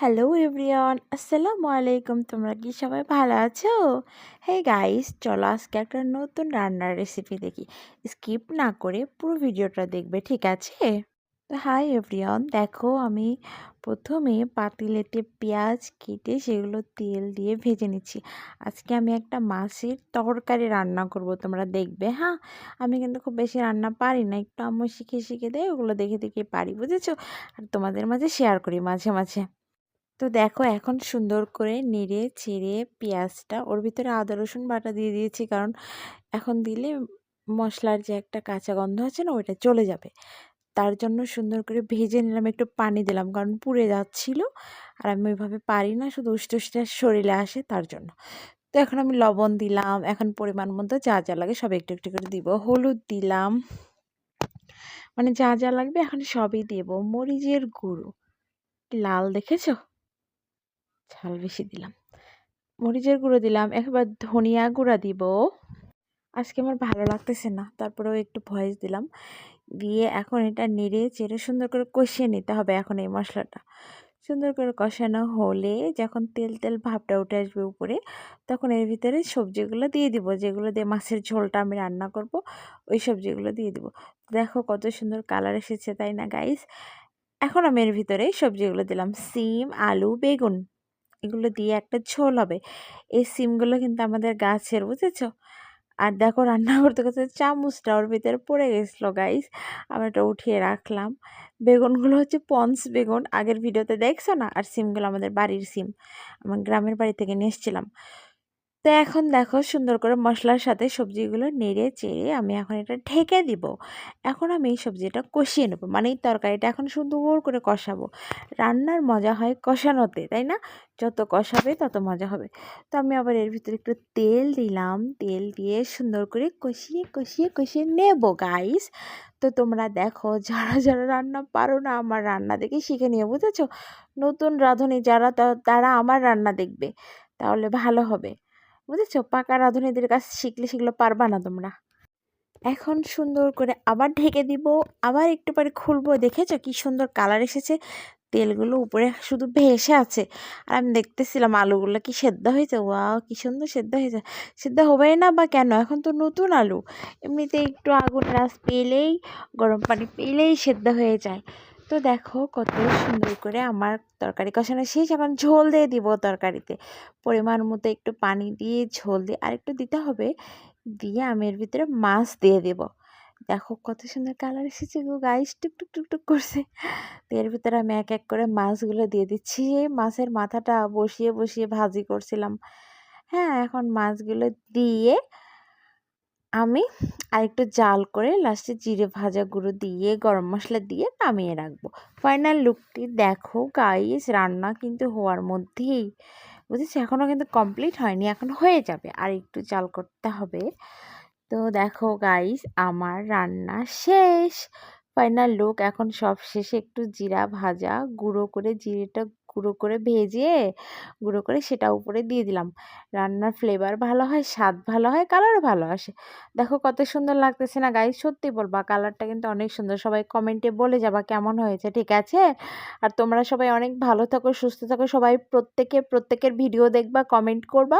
Hello everyone, আসসালামু আলাইকুম। তোমরা কি সবাই ভালো আছো? হে গাইস চলো আজকে একটা নতুন রান্নার রেসিপি দেখি। স্কিপ না করে পুরো ভিডিওটা দেখবে, ঠিক আছে? হাই এভরিওয়ান, দেখো আমি প্রথমে পাতিলেটে পেঁয়াজ কেটে সেগুলো তেল দিয়ে ভেজে নিচ্ছি। আজকে আমি একটা মাছের তরকারি রান্না করব, তোমরা দেখবে হ্যাঁ? আমি কিন্তু খুব বেশি রান্না পারি না, একটু আম্মু শিখে শিখে দেয়, ওগুলো দেখে দেখে পারি, বুঝেছ? আর তোমাদের মাঝে শেয়ার করি মাঝে মাঝে। তো দেখো এখন সুন্দর করে নেড়ে ছেড়ে পেঁয়াজটা ওর ভিতরে আদা, রসুন বাটা দিয়ে দিয়েছি। কারণ এখন দিলে মশলার যে একটা কাঁচা গন্ধ আছে না, ওইটা চলে যাবে। তার জন্য সুন্দর করে ভেজে নিলাম, একটু পানি দিলাম। কারণ পুড়ে যাচ্ছিল আর আমি ওইভাবে পারি না, শুধু উষ্ঠ উষ্টা শরীরে আসে তার জন্য। তো এখন আমি লবণ দিলাম, এখন পরিমাণ মতো যা যা লাগে সব একটু একটু করে দিব। হলুদ দিলাম মানে যা যা লাগবে এখন সবই দেব। মরিচের গুঁড়ো লাল দেখেছ? ঝাল বেশি দিলাম। মরিচের গুঁড়ো দিলাম, একবার ধনিয়া গুঁড়া দিব। আজকে আমার ভালো লাগতেছে না, তারপরেও একটু ভয়েস দিলাম। দিয়ে এখন এটা নেড়ে চেড়ে সুন্দর করে কষিয়ে নিতে হবে এখন এই মশলাটা। সুন্দর করে কষানো হলে যখন তেল তেল ভাবটা উঠে আসবে উপরে, তখন এর ভিতরে সবজিগুলো দিয়ে দিব। যেগুলো দিয়ে মাছের ঝোলটা আমি রান্না করব, ওই সবজিগুলো দিয়ে দিব। দেখো কত সুন্দর কালার এসেছে, তাই না গাইস এখন আমি এর ভিতরে সবজিগুলো দিলাম। সিম, আলু, বেগুন। এগুলো দিয়ে একটা ঝোল হবে। এই সিমগুলো কিন্তু আমাদের গাছের, বুঝেছ? আর দেখো রান্না করতে করতে চামচটা ওর ভিতরে পড়ে গেছিল গাইস আমি এটা উঠিয়ে রাখলাম। বেগুনগুলো হচ্ছে পন্স বেগুন। আগের ভিডিওতে দেখছ না? আর সিমগুলো আমাদের বাড়ির সিম। আমার গ্রামের বাড়ি থেকে নিয়ে এসেছিলাম। তো এখন দেখো সুন্দর করে মশলার সাথে সবজিগুলো নেড়ে চেড়ে আমি এখন এটা ঢেকে দিব। এখন আমি এই সবজিটা কষিয়ে নেব। মানে এই তরকারিটা এখন সুন্দর করে কষাবো। রান্নার মজা হয় কষানোতে, তাই না? যত কষাবে তত মজা হবে। তো আমি আবার এর ভিতরে একটু তেল দিলাম। তেল দিয়ে সুন্দর করে কষিয়ে কষিয়ে কষিয়ে নেব গাইস তো তোমরা দেখো, যারা যারা রান্না পারো না আমার রান্না দেখে শিখে নিয়ে বুঝেছ? নতুন রাঁধুনি যারা তারা আমার রান্না দেখবে। তাহলে ভালো হবে। বুঝেছ? পাকা রাঁধুনিদের কাছ শিখলে শিখলে পারবা না তোমরা। এখন সুন্দর করে আবার ঢেকে দিব, আবার একটু পরে খুলবো। দেখেছ কি সুন্দর কালার এসেছে? তেলগুলো উপরে শুধু ভেসে আছে। আর আমি দেখতেছিলাম আলুগুলো কি সেদ্ধ হয়েছে। ওয়াও, কি সুন্দর সেদ্ধ হয়েছে। সেদ্ধ হবেই না বা কেন? এখন তো নতুন আলু। এমনিতে একটু আগুন রাস পেলেই, গরম পানি পেলেই সেদ্ধ হয়ে যায়। তো দেখো কত সুন্দর করে আমার তরকারি কষানো শেষ, এখন ঝোল দিয়ে দিব তরকারিতে। পরিমাণ মতো একটু পানি দিয়ে ঝোল দিয়ে, আর একটু দিতে হবে, দিয়ে আমি এর ভিতরে মাছ দিয়ে দেব। দেখো কত সুন্দর কালার এসেছে গো গাইস টুকটুক টুকটুক করছে। তো এর ভিতরে আমি এক এক করে মাছগুলো দিয়ে দিচ্ছি। মাছের মাথাটা বসিয়ে বসিয়ে ভাজি করছিলাম। হ্যাঁ এখন মাছগুলো দিয়ে আমি আরেকটু জাল করে লাস্টে জিরে ভাজা গুঁড়ো দিয়ে, গরম মশলা দিয়ে নামিয়ে রাখব। ফাইনাল লুকটি দেখো গাইস রান্না কিন্তু হওয়ার মধ্যেই। বুঝেছি? এখনও কিন্তু কমপ্লিট হয়নি, এখন হয়ে যাবে, আর একটু জাল করতে হবে। তো দেখো গাইস আমার রান্না শেষ। ফাইনাল লুক এখন সব শেষে একটু জিরা ভাজা, গুঁড়ো করে জিরেটা গুঁড়ো করে ভেজে গুঁড়ো করে সেটা উপরে দিয়ে দিলাম। রান্নার ফ্লেভার ভালো হয়, স্বাদ ভালো হয় কালার ভালো আসে। দেখো কত সুন্দর লাগতেছে না গাই সত্যি বলবা কালারটা কিন্তু অনেক সুন্দর। সবাই কমেন্টে বলে যাবা কেমন হয়েছে, ঠিক আছে? আর তোমরা সবাই অনেক ভালো থাকো, সুস্থ থাকো। সবাই প্রত্যেকে প্রত্যেকের ভিডিও দেখবা কমেন্ট করবা।